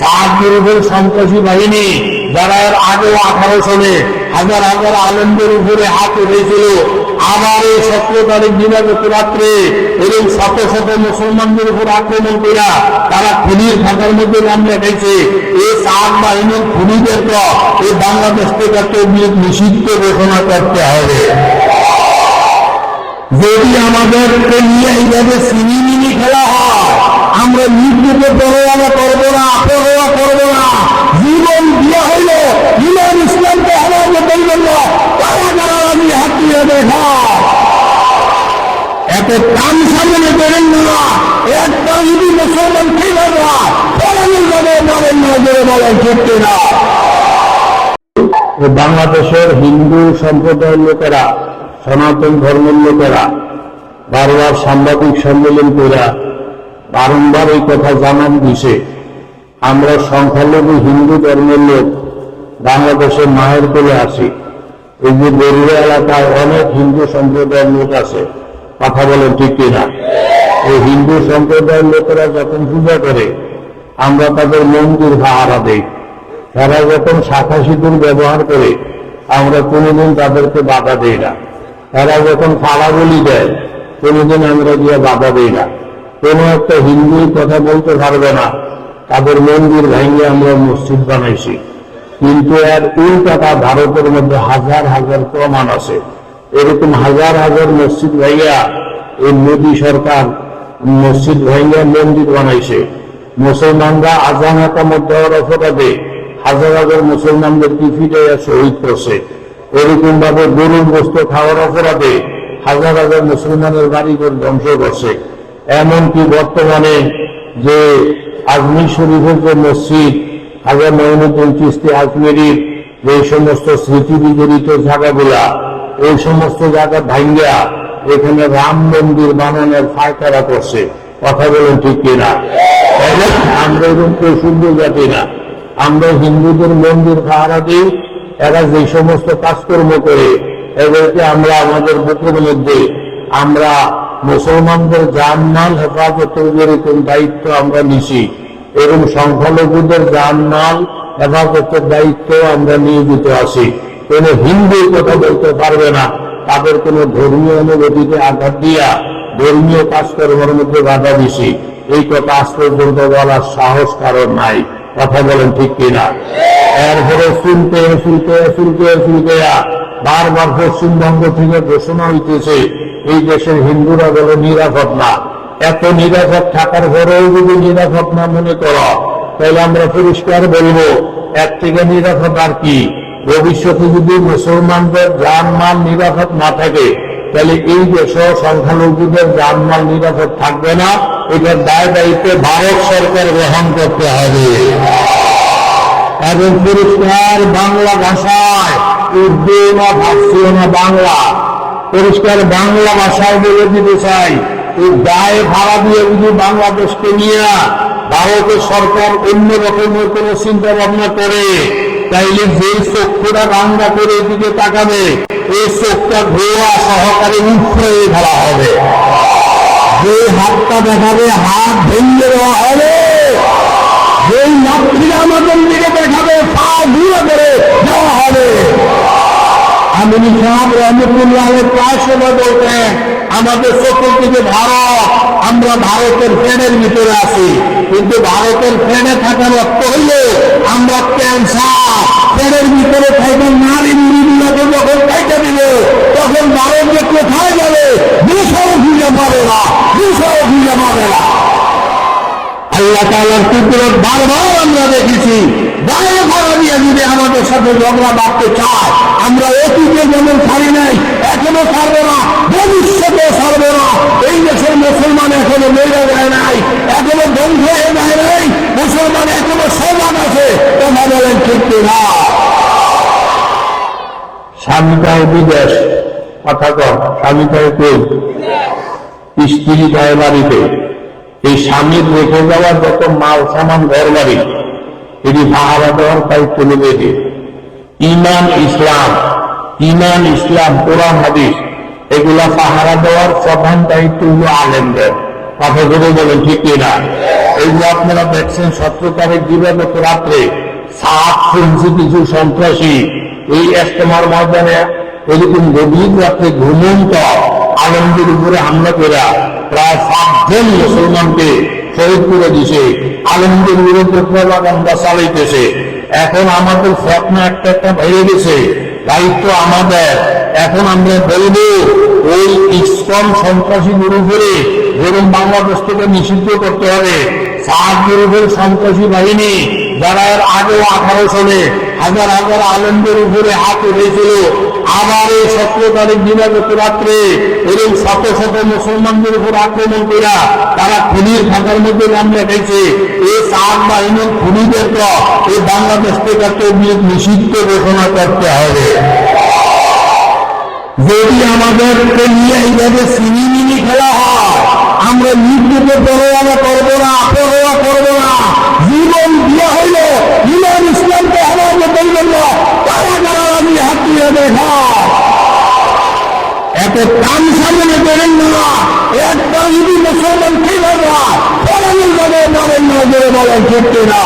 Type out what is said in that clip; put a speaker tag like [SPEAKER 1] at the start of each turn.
[SPEAKER 1] সাহায্যের উপর সন্ত্রাসী বাহিনী যারা এর আগেও আঠারো সালে হাজার হাজার উপরে হাত উঠেছিল, আবার এই সতেরো তারিখ দিনাগত রাত্রে এবং শত শত মুসলমানদের উপর আক্রমণ করা তারা খুনির খাতার মধ্যে নাম এই বাহিনীর খুনিদেরকে এই বাংলাদেশ থেকে নিষিদ্ধ ঘোষণা করতে হবে। যদি আমাদের নিয়ে এইভাবে খেলা হয় আমরা নির্দিষ্ট পরোয়া করব না, অপরোয়া করব না। জীবন দিয়ে হইল ইমান ইসলামকে আমাদের বলবেন না, তারা যারা আমি হাতিয়ে দেখা। এত কাম সামনে করেন না একটা যদি মুসলমান ঠিক হবে পড়ানোর যাবে বলেন না বলে বলেন, ঠিক না বাংলাদেশের হিন্দু সম্প্রদায়ের লোকেরা, সনাতন ধর্মের লোকেরা, বারবার সাংবাদিক সম্মেলন করা বারংবার এই কথা জানান দিছে আমরা সংখ্যালঘু হিন্দু ধর্মের লোক, বাংলাদেশের মায়ের কোলে আছি এই যে বরুড়া এলাকায় অনেক হিন্দু সম্প্রদায়ের লোক আছে, কথা বলেন ঠিক কিনা? এই হিন্দু সম্প্রদায়ের লোকেরা যখন পূজা করে, আমরা তাদের মন্দির পাহারা দেই। তারা যখন শাখা সিঁদুর ব্যবহার করে, আমরা কোনোদিন তাদেরকে বাধা দেই না। তারা যখন ফালাগুলি দেয়, কোনোদিন আমরা গিয়ে বাধা দেই না। কোনো একটা হিন্দু কথা বলতে পারবে না। তাদের মন্দির ভেঙে আমরা মসজিদ বানাইছি। কিন্তু এর উল্টাটা ভারতের মধ্যে হাজার হাজার প্রমাণ আছে। এরকম হাজার হাজার মসজিদ ভাইয়া এই মোদী সরকার মসজিদ ভাইয়া মন্দির বানাইছে। মুসলমানরা আজান একামত দেওয়ার অপরাধে হাজার হাজার মুসলমানদের পিঠিতে শহীদ করছে। এরকম ভাবে গরুর বস্তু খাওয়ার অপরাধে হাজার হাজার মুসলমানের বাড়িঘর ধ্বংস করছে। এমনকি বর্তমানে যে আজমির শরীফের যে মসজিদ হাজার মহিনুদ্দিন চিস্তি আজমেরির যে সমস্ত স্মৃতি বিজড়িত জায়গাগুলা, এই সমস্ত জায়গা ভাঙ্গা এখানে রাম মন্দির বানানোর ফায়তারা করছে। কথা বলেন ঠিক কিনা? আমরা এরকম কেউ শুদ্ধ জাতি না। আমরা হিন্দুদের মন্দির পাহারা দিই, এরা যে সমস্ত কাজকর্ম করে, এদেরকে আমরা আমাদের বুকের মধ্যে আমরা মুসলমানদের জানমাল হেফাজতের যেরকম দায়িত্ব আমরা নিছি। এরকম সংখ্যালঘুদের জানমাল হেফাজতের দায়িত্ব আমরা নিয়োজিত আছি। কোন হিন্দু কথা বলতে পারবে না। তাদের কোন ধর্মীয় অনুভূতিতে আঘাত দিয়া ধর্মীয় কাজকর্মের মধ্যে বাধা দিছি। এই কথা আজ পর্যন্ত বলার সাহস কারণ নাই। কথা বলেন ঠিক কিনা? এরপরে শুনতে শুনতে শুনতে শুনতে বারবার পশ্চিমবঙ্গ থেকে ঘোষণা হইতেছে এই দেশের হিন্দুরা বলে নিরাপদ না। এত নিরাপদ থাকার পরেও যদি নিরাপদ না মনে করো, তাহলে আমরা পরিষ্কার বলব, এর থেকে নিরাপদ আর কি? ভবিষ্যতে যদি মুসলমানদের জানমাল নিরাপদ না থাকে, তাহলে এই দেশে সংখ্যালঘুদের জানমাল নিরাপদ থাকবে না। এটার দায় দায়িত্ব ভারত সরকার গ্রহণ করতে হবে। এবং পরিষ্কার বাংলা ভাষায় উর্দু না ফার্সি না বাংলা পরিষ্কার বাংলা ভাষায় বলে দিতে চাই। এই গায়ে ভাড়া দিয়ে যদি বাংলাদেশকে নিয়ে ভারতের সরকার অন্য রকমের কোন চিন্তা ভাবনা করে, তাইলে যে চক্ষুটা রান্না করে এদিকে তাকাবে, এই চোখটা ধোয়া সহকারে উঠে ফেলা হবে। যে হাতটা দেখাবে, হাত ভেঙে দেওয়া হবে। যেই নাত্রীরা আমাদের দিকে দেখাবে, পা দূরে করে দেওয়া হবে আমি সাহেব রহমতুল্লাহ প্রায় সময় আমাদের চতুর্দিকে ভারত, আমরা ভারতের ফ্যানের ভিতরে আছি। কিন্তু ভারতের ফ্যানে থাকার অর্থ হইলে আমরা ক্যান্সার ভিতরে থাকবে নারী যখন তখন ভারত যে কোথায় না না। আল্লাহ তালার কুকুরত বারবার আমরা দেখেছি। গায়ে ভাড়া দিয়ে আমাদের সাথে ঝগড়া বাঁধতে চায় অতীতে যেমন ছাড়ি নাই, এখনও ছাড়বো না ভবিষ্যতে ছাড়বো না। এই দেশের মুসলমান এখনও মেরে যায় নাই, এখনও ধ্বংস হয়ে যায় নাই, মুসলমান এখনও সমান আছে, কথা বলেন ঠিক না স্বামীটাও বিদেশ, কথা কম স্বামীটাও কই স্ত্রী গায়ে বাড়িতে। এই স্বামীর রেখে যাওয়ার যত মাল সামান ঘর বাড়ি এটি পাহারা দেওয়ার দায়িত্ব নেবে এটি। ইমান ইসলাম। ইমান, ইসলাম, কোরআন, হাদিস, এগুলা পাহারা দেওয়ার প্রধান দায়িত্ব হলো আলেমদের। কথা ধরে বলেন, ঠিক কিনা? যে আপনারা দেখছেন, সতেরো তারিখ দিবাগত রাত্রে সাত শুনছি কিছু সন্ত্রাসী এই এস্তেমার ময়দানে এরকম গভীর রাত্রে ঘুমন্ত আলমদের উপরে হামলা করে প্রায় সাতজন মুসলমানকে শহীদ করে দিছে। আলমদের বিরুদ্ধে প্রভাকাণ্ডা চালাইতেছে। এখন আমাদের ফটনা একটা একটা বেড়ে গেছে। দায়িত্ব আমাদের। এখন আমরা বলব, ওই ইসকম সন্ত্রাসী উপরে ধরুন বাংলাদেশ থেকে নিষিদ্ধ করতে হবে, সাত গ্রুপের সন্ত্রাসী বাহিনী যারা এর আগেও আঠারো সালে হাজার হাজার আলমদের উপরে হাত উঠেছিল আবার এই সতেরো তারিখ দিনাগত রাত্রে এরকম শত শত মুসলমানদের উপর আক্রমণ করা তারা খুনির ফাঁকার মধ্যে নাম লেখাইছে এই চার বাহিনীর খুনিদেরকে এই বাংলাদেশ থেকে নিষিদ্ধ ঘোষণা করতে হবে। যদি আমাদেরকে নিয়ে এইভাবে সিনেমিনি খেলা হয় আমরা মৃত্যুকে পরোয়া করব না পরোয়া করব না জীবন দিয়ে হইল ইমান ইসলামকে আমাকে বলবেন না তারা যারা আমি হাতিয়ে দেখা এত কাম সামনে করেন না। একটা যদি মুসলমান খেলে না পরানোর বলেন না বলে বলেন ঠিক না।